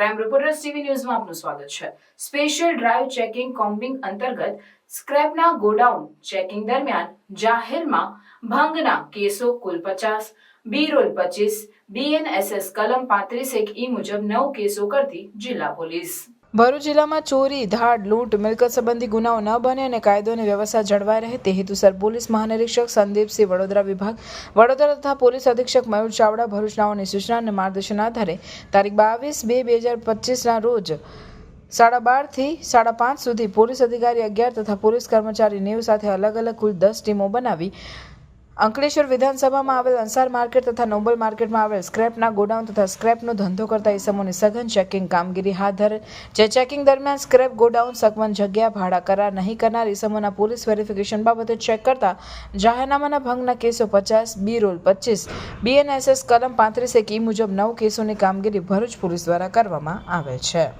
Crime reporters TV ન્યૂઝમાં આપનું સ્વાગત છે. સ્પેશિયલ ડ્રાઈવ ચેકિંગ કોમ્બિંગ અંતર્ગત સ્ક્રેપના ગોડાઉન ચેકિંગ દરમિયાન જાહેરમાં ભંગના કેસો કુલ પચાસ બી રોલ પચીસ બીએનએસએસ કલમ પાંત્રીસ એક ઈ મુજબ નવ કેસો કરતી જિલ્લા પોલીસ. ભરૂચ જિલ્લામાં ચોરી, ધાડ, લૂંટ, મિલકત સંબંધી ગુનાઓ ન બને અને કાયદો અને વ્યવસ્થા જળવાઈ રહે તે હેતુસર પોલીસ મહાનિરીક્ષક સંદીપસિંહ વડોદરા વિભાગ, વડોદરા તથા પોલીસ અધિક્ષક મયુર ચાવડા ભરૂચનાઓની સૂચના અને માર્ગદર્શન આધારે તારીખ બાવીસ બે બે હજાર પચીસના રોજ સાડા બારથી સાડા પાંચ સુધી પોલીસ અધિકારી અગિયાર તથા પોલીસ કર્મચારી નેવ સાથે અલગ અલગ કુલ દસ ટીમો બનાવી અંકલેશ્વર વિધાનસભામાં આવેલ અંસાર માર્કેટ તથા નોબલ માર્કેટમાં આવેલ સ્ક્રેપના ગોડાઉન તથા સ્ક્રેપનો ધંધો કરતા ઇસમોની સઘન ચેકિંગ કામગીરી હાથ ધરે જે ચેકિંગ દરમિયાન સ્ક્રેપ ગોડાઉન સકવન જગ્યા, ભાડા કરાર નહીં કરનાર ઇસમોના પોલીસ વેરિફિકેશન બાબતે ચેક કરતા જાહેરનામાના ભંગના કેસો પચાસ, બી રોલ પચીસ, બીએનએસએસ કલમ પાંત્રીસ એક ઈ મુજબ નવ કેસોની કામગીરી ભરૂચ પોલીસ દ્વારા કરવામાં આવે છે.